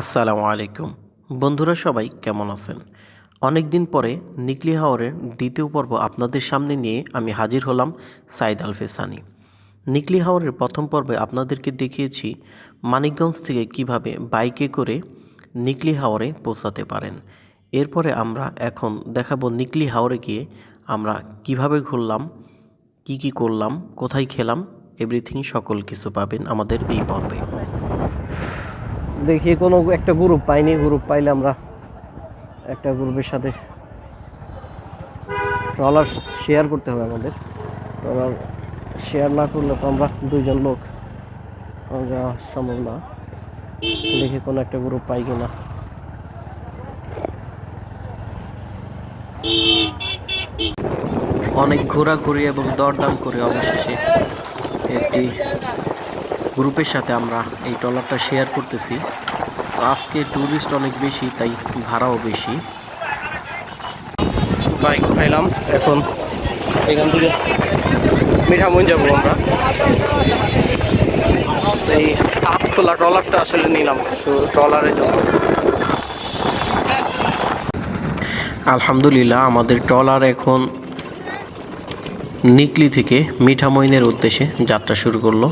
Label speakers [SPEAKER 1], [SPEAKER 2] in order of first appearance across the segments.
[SPEAKER 1] আসসালামু আলাইকুম। বন্ধুরা সবাই কেমন আছেন? অনেক দিন পরে নিকলি হাওরের দ্বিতীয় পর্ব আপনাদের সামনে নিয়ে আমি হাজির হলাম সাইদ আলফেসানি নিকলি হাওরের প্রথম পর্বে আপনাদেরকে দেখিয়েছি মানিকগঞ্জ থেকে কীভাবে বাইকে করে নিকলি হাওরে পৌঁছাতে পারেন। এরপরে আমরা এখন দেখাবো নিকলি হাওরে গিয়ে আমরা কীভাবে ঘুরলাম, কি কি করলাম, কোথায় খেলাম, এভরিথিং সকল কিছু পাবেন আমাদের এই পর্বে। দেখি কোনো, একটা গ্রুপ পাইনি গ্রুপ পাইলে আমরা একটা গ্রুপের সাথে ট্রলার শেয়ার করতে হবে আমাদের। ট্রলার শেয়ার না করলে তো আমরা দুইজন লোক যাওয়া সম্ভব না। দেখি কোনো একটা গ্রুপ পাই কিনা। অনেক ঘোরাঘুরি এবং দরদাম করে অবশেষে একটি গ্রুপের সাথে আমরা এই ট্রলারটা শেয়ার করতেছি। আজকে ট্যুরিস্ট অনেক বেশি, তাই ভাড়াও বেশি। বাইক উঠাইলাম, এখন এখান থেকে মিঠামন যাব আমরা। এই সাপ খোলা ট্রলারটা আসলে নিলাম ট্রলারে জন্য। আলহামদুলিল্লাহ, আমাদের ট্রলার এখন নিকলি থেকে মিঠামইনের উদ্দেশ্যে যাত্রা শুরু করল।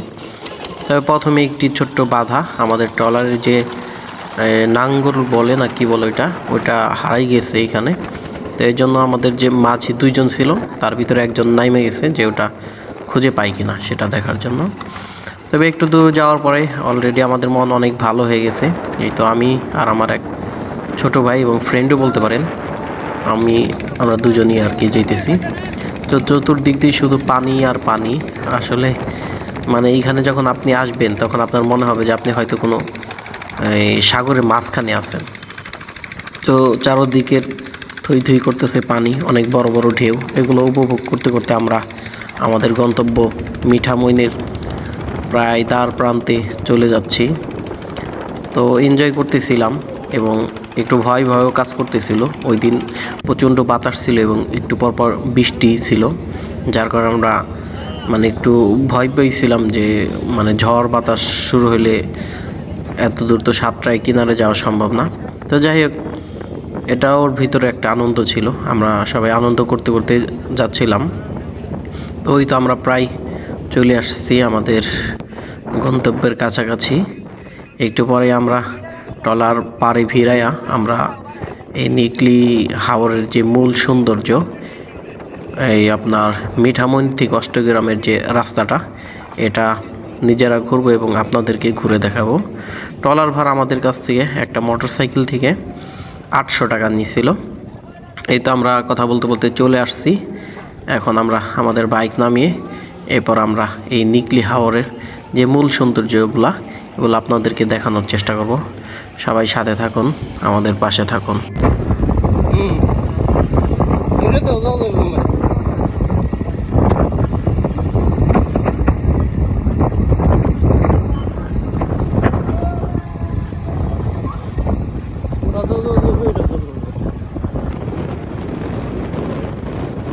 [SPEAKER 1] তবে প্রথমে একটি ছোট্ট বাধা, আমাদের ট্রলারের যে নাঙ্গল বলে না কি বলে ওইটা ওইটা হারাই গেছে এখানে। তো এই জন্য আমাদের যে মাঝি দুইজন ছিল, তার ভিতরে একজন নাইমে গেছে যে ওটা খুঁজে পাই কিনা সেটা দেখার জন্য। তবে একটু দূর যাওয়ার পরে অলরেডি আমাদের মন অনেক ভালো হয়ে গেছে। এই তো আমি আর আমার এক ছোট ভাই এবং ফ্রেন্ডও বলতে পারেন, আমি, আমরা দুজনই আর কি যেতেছি তো চতুর্দিক দিয়ে শুধু পানি আর পানি। আসলে মানে এইখানে যখন আপনি আসবেন, তখন আপনার মনে হবে যে আপনি হয়তো কোনো, এই সাগরের মাঝখানে আছেন। তো চারোদিকের থই থই করতেছে পানি, অনেক বড় বড় ঢেউ। এগুলো উপভোগ করতে করতে আমরা আমাদের গন্তব্য মিঠামইনের প্রায় দ্বার প্রান্তে চলে যাচ্ছি। তো এনজয় করতেছিলাম এবং একটু ভয় ভয়ও কাজ করতেছিল। ওই দিন প্রচণ্ড বাতাস ছিল এবং একটু পরপর বৃষ্টি ছিল, যার কারণে আমরা মানে একটু ভয় পেয়েছিলাম যে মানে ঝড় বাতাস শুরু হলে এত দূর তো সাতটায় কিনারে যাওয়া সম্ভব না। তো যাই হোক, এটা ওর ভিতরে একটা আনন্দ ছিল। আমরা সবাই আনন্দ করতে করতে যাচ্ছিলাম। তো ওই তো আমরা প্রায় চলে আসছি আমাদের গন্তব্যের কাছাকাছি। একটু পরে আমরা ট্রলার পাড়ে ভিড়াইয়া আমরা এই নিকলি হাওরের যে মূল সৌন্দর্য এই আপনার মিঠামইন থেকে অষ্টগ্রামের যে রাস্তাটা, এটা নিজেরা ঘুরবো এবং আপনাদেরকে ঘুরে দেখাবো। ট্রলার ভাড়া আমাদের কাছ থেকে একটা মোটর সাইকেল থেকে আটশো টাকা নিছিল। এই তো আমরা কথা বলতে বলতে চলে আসছি। এখন আমরা আমাদের বাইক নামিয়ে এরপর আমরা এই নিকলি হাওরের যে মূল সৌন্দর্যগুলা, এগুলো আপনাদেরকে দেখানোর চেষ্টা করব। সবাই সাথে থাকুন, আমাদের পাশে থাকুন।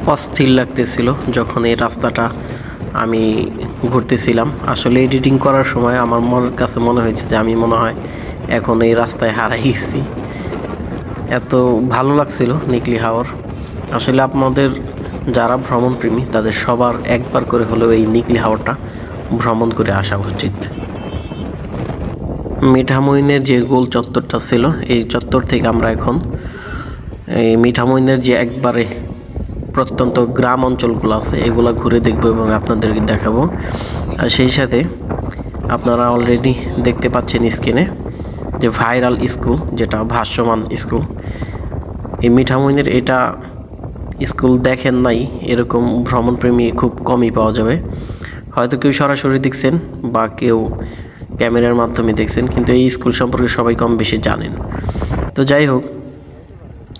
[SPEAKER 1] অস্থির লাগতেছিল যখন এই রাস্তাটা আমি ঘুরতেছিলাম। আসলে এডিটিং করার সময় আমার মনের কাছে মনে হয়েছে যে আমি মনে হয় এখন এই রাস্তায় হারাই গেছি। এত ভালো লাগছিল নিকলি হাওর। আসলে আপনাদের যারা ভ্রমণ প্রেমী তাদের সবার একবার করে হলেও এই নিকলি হাওরটা ভ্রমণ করে আসা উচিত। মিঠামইনের যে গোল চত্বরটা ছিল, এই চত্বর থেকে আমরা এখন, এই মিঠামইনের যে একবারে প্রত্যন্ত গ্রাম অঞ্চলগুলো আছে, এগুলো ঘুরে দেখব এবং আপনাদেরকে দেখাবো। আর সেই সাথে আপনারা অলরেডি দেখতে পাচ্ছেন স্ক্রিনে যে ভাইরাল স্কুল যেটা ভাষ্যমান স্কুল এই মিঠামইনের এটা স্কুল দেখেন নাই, এরকম ভ্রমণপ্রেমী খুব কমই পাওয়া যাবে। হয়তো কেউ সরাসরি দেখছেন বা কেউ ক্যামেরার মাধ্যমে দেখছেন, কিন্তু এই স্কুল সম্পর্কে সবাই কম বেশি জানেন। তো যাই হোক,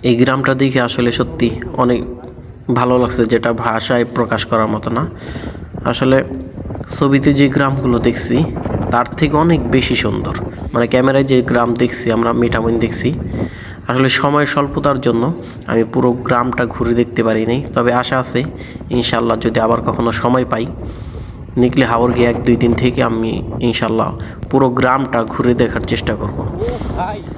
[SPEAKER 1] এই গ্রামটা দেখে আসলে সত্যি অনেক ভালো লাগছে যেটা ভাষায় প্রকাশ করার মতো না। আসলে ছবিতে যে গ্রামগুলো দেখছি, তার থেকে অনেক বেশি সুন্দর। মানে ক্যামেরায় যে গ্রাম দেখছি, আমরা মিঠামইন দেখছি। আসলে সময় স্বল্পতার জন্য আমি পুরো গ্রামটা ঘুরে দেখতে পারিনি তবে আশা আছে ইনশাল্লাহ যদি আবার কখনো সময় পাই, নিকলে হাওর গিয়ে এক দুই দিন থেকে আমি ইনশাল্লাহ পুরো গ্রামটা ঘুরে দেখার চেষ্টা করব।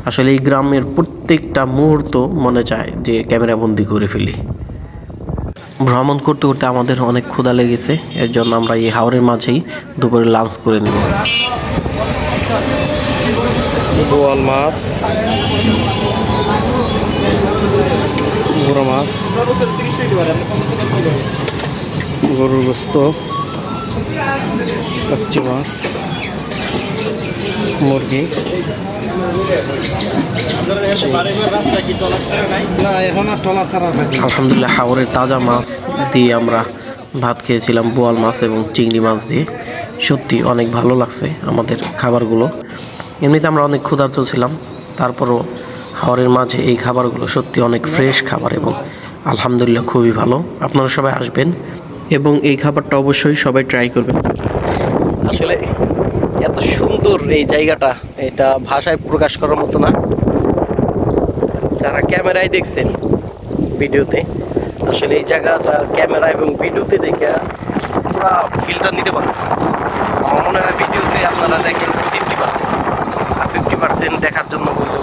[SPEAKER 1] আসলে এই গ্রামের প্রত্যেকটা মুহূর্ত মনে চায় যে ক্যামেরা বন্দি করে ফেলি। ভ্রমণ করতে করতে আমাদের অনেক ক্ষুধা লেগেছে। এর জন্য আমরা এই হাওরের মাঝেই দুপুরে লাঞ্চ করে নেব। মাছ মাছ, গরুর মাছ, মুরগি। আলহামদুলিল্লাহ হাওরের তাজা মাছ দিয়ে আমরা ভাত খেয়েছিলাম বোয়াল মাছ এবং চিংড়ি মাছ দিয়ে। সত্যি অনেক ভালো লাগছে আমাদের খাবারগুলো। এমনিতে আমরা অনেক ক্ষুধার্ত ছিলাম তারপরও হাওরের মাঝে এই খাবারগুলো সত্যি অনেক ফ্রেশ খাবার এবং আলহামদুলিল্লাহ খুবই ভালো। আপনারা সবাই আসবেন এবং এই খাবারটা অবশ্যই সবাই ট্রাই করবেন। আসলে এত সুন্দর এই জায়গাটা। এটা ভাষায় প্রকাশ করার মতো না। যারা ক্যামেরায় দেখছেন ভিডিওতে, আসলে এই জায়গাটা ক্যামেরা এবং ভিডিওতে দেখে পুরো ফিলটা নিতে পারবেন আমার মনে হয় ভিডিওতে আপনারা দেখেন ফিফটি পার্সেন্ট আর ফিফটি পার্সেন্ট দেখার জন্য বলব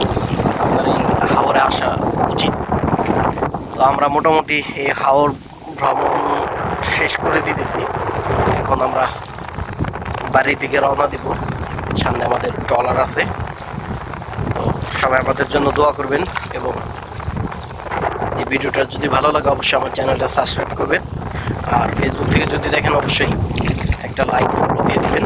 [SPEAKER 1] আপনার এই হাওরে আসা উচিত। তো আমরা মোটামুটি এই হাওর ভ্রমণ শেষ করে দিতেছি। এখন আমরা বাড়ির দিকে রওনা দিব। সামনে আমাদের ট্রলার আছে। তো সবাই আমাদের জন্য দোয়া করবেন এবং এই ভিডিওটা যদি ভালো লাগে, অবশ্যই আমার চ্যানেলটা সাবস্ক্রাইব করবেন। আর ফেসবুক থেকে যদি দেখেন, অবশ্যই একটা লাইক ফলো দিয়ে দেবেন।